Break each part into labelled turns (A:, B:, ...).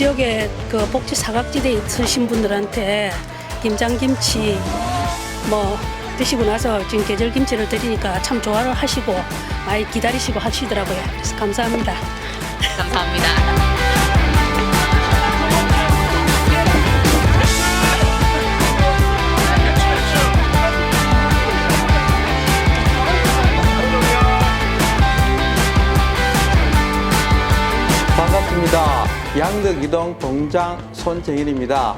A: 지역에 그 복지 사각지대에 있으신 분들한테 김장김치 뭐 드시고 나서 지금 계절 김치를 드리니까 참 좋아를 하시고 많이 기다리시고 하시더라고요. 그래서 감사합니다.
B: 감사합니다.
C: 반갑습니다. 양덕이동 동장 손정일입니다.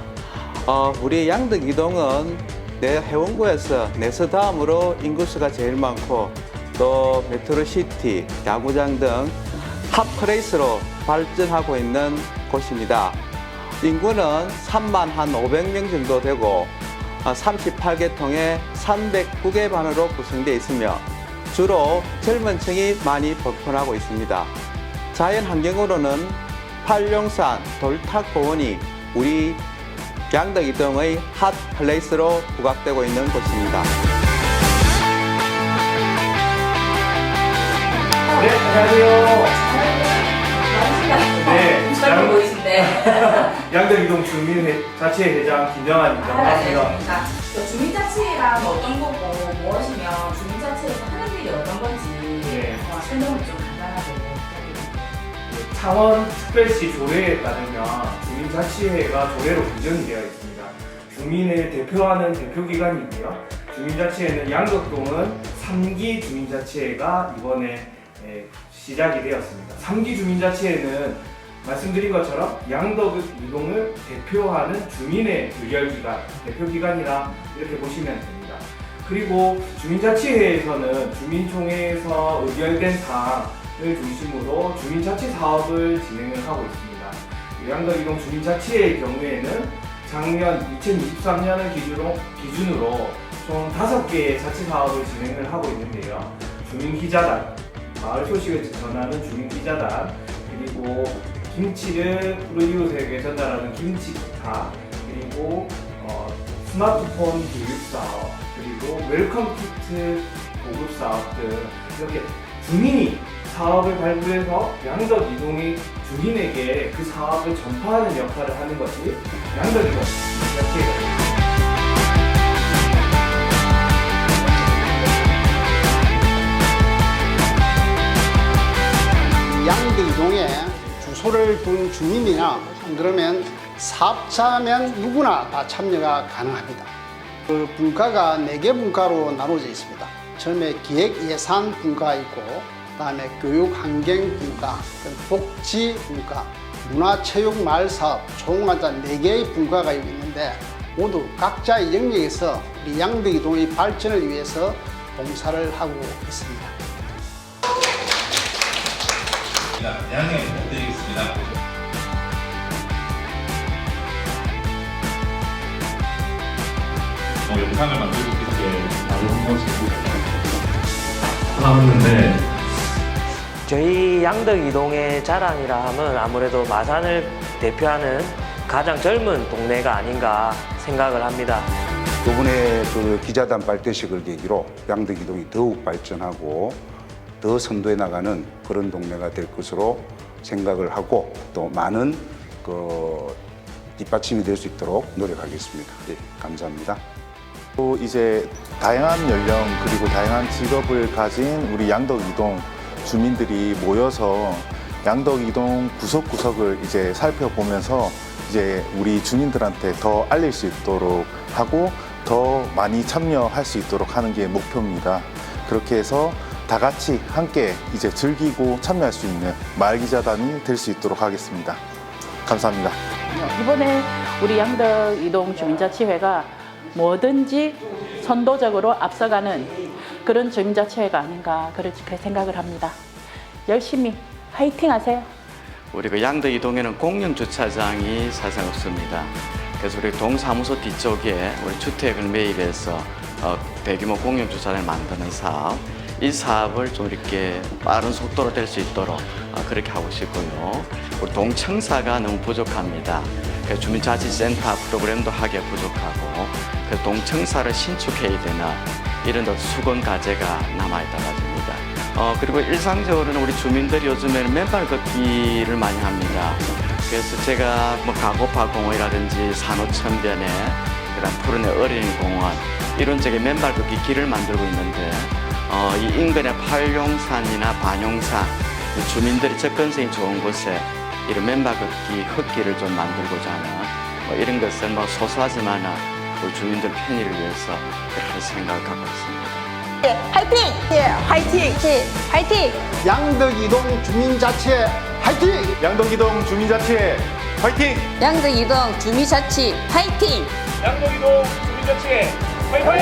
C: 어, 우리 양덕이동은 내 해원구에서 내서 다음으로 인구수가 제일 많고 또 메트로시티, 야구장 등 핫플레이스로 발전하고 있는 곳입니다. 인구는 3만 한 500명 정도 되고 38개 통에 309개 반으로 구성되어 있으며 주로 젊은 층이 많이 벗편하고 있습니다. 자연 환경으로는 팔룡산 돌탑공원이 우리 양덕이동의 핫 플레이스로 부각되고 있는 곳입니다.
D: 네, 안녕하세요. 네, 양,
B: 보이신데.
D: 양덕이동 주민자치회장 김정환입니다. 반갑습니다.
B: 반갑습니다.
D: 창원 특별시 조례에 따르면 주민자치회가 조례로 규정이 되어 있습니다. 주민을 대표하는 대표기관이고요. 주민자치회는 양덕동은 3기 주민자치회가 이번에 에, 시작이 되었습니다. 3기 주민자치회는 말씀드린 것처럼 양덕이동을 대표하는 주민의 의결기관, 대표기관이라 이렇게 보시면 됩니다. 그리고 주민자치회에서는 주민총회에서 의결된 사항 을 중심으로 주민자치 사업을 진행을 하고 있습니다. 양덕 이동 주민자치회의 경우에는 작년 2023년을 기준으로, 기준으로 총 5개의 자치 사업을 진행을 하고 있는데요. 주민기자단, 마을 소식을 전하는 주민기자단, 그리고 김치를 프로이웃에게 전달하는 김치기타, 그리고 어, 스마트폰 교육 사업, 그리고 웰컴 키트 보급 사업 등 이렇게 주민이 사업을 발굴해서 양덕 이동이 주민에게 그 사업을 전파하는 역할을 하는 것이 양덕 이동 자체가
E: 양대 이동에 주소를 둔 주민이나 그러면 사업자면 누구나 다 참여가 가능합니다. 그 분과가 네 개 분과로 나눠져 있습니다. 처음에 기획 예산 분과 있고, 그다음에 교육 환경 분과, 복지 분과, 문화 체육 마을 사업 총 맞아 네 개의 분과가 있는데 모두 각자의 영역에서 우리 양대이동의 발전을 위해서 봉사를 하고 있습니다.
F: 양해 부탁드리겠습니다. 어, 영상을 만들고 계시게 바로 한 번씩 나왔는데
G: 저희 양덕 이동의 자랑이라 하면 아무래도 마산을 대표하는 가장 젊은 동네가 아닌가 생각을 합니다.
H: 이번에 그 기자단 발대식을 계기로 양덕 이동이 더욱 발전하고 더 선도해 나가는 그런 동네가 될 것으로 생각을 하고 또 많은 그 뒷받침이 될 수 있도록 노력하겠습니다. 예, 감사합니다.
I: 또 이제 다양한 연령 그리고 다양한 직업을 가진 우리 양덕 이동 주민들이 모여서 양덕 이동 구석구석을 이제 살펴보면서 이제 우리 주민들한테 더 알릴 수 있도록 하고 더 많이 참여할 수 있도록 하는 게 목표입니다. 그렇게 해서 다 같이 함께 이제 즐기고 참여할 수 있는 마을 기자단이 될 수 있도록 하겠습니다. 감사합니다.
J: 이번에 우리 양덕 이동 주민자치회가 뭐든지 선도적으로 앞서가는 그런 주민자치회가 아닌가 그렇게 생각을 합니다. 열심히 화이팅 하세요.
K: 우리 그 양덕 이 동에는 공영 주차장이 사실 없습니다. 그래서 우리 동사무소 뒤쪽에 우리 주택을 매입해서 어, 대규모 공영 주차장을 만드는 사업, 이 사업을 좀 이렇게 빠른 속도로 될 수 있도록 어, 그렇게 하고 싶고요. 우리 동청사가 너무 부족합니다. 주민자치센터 프로그램도 하기가 부족하고 그래서 동청사를 신축해야 되나 이런 더 수건 과제가 남아있다 가집니다. 어, 그리고 일상적으로는 우리 주민들이 요즘에는 맨발 걷기를 많이 합니다. 그래서 제가 뭐 가고파 공원이라든지 산호천변에 그다음 푸른의 어린이 공원 이런 쪽에 맨발 걷기 길을 만들고 있는데 어, 이 인근의 팔룡산이나 반용산 이 주민들이 접근성이 좋은 곳에 이런 걷기 흙길을 좀 만들고자 하는 뭐 이런 것은 뭐 소소하지만 우리 주민들 편의를 위해서 그렇게 생각을 갖고 있습니다.
L: 화이팅! 예, 화이팅! 예, 화이팅!
E: 양덕이동 주민자치 화이팅!
I: 양덕이동 주민자치회 화이팅!
L: 양덕이동 주민자치 화이팅!
D: 양덕이동 주민자치회 화이팅!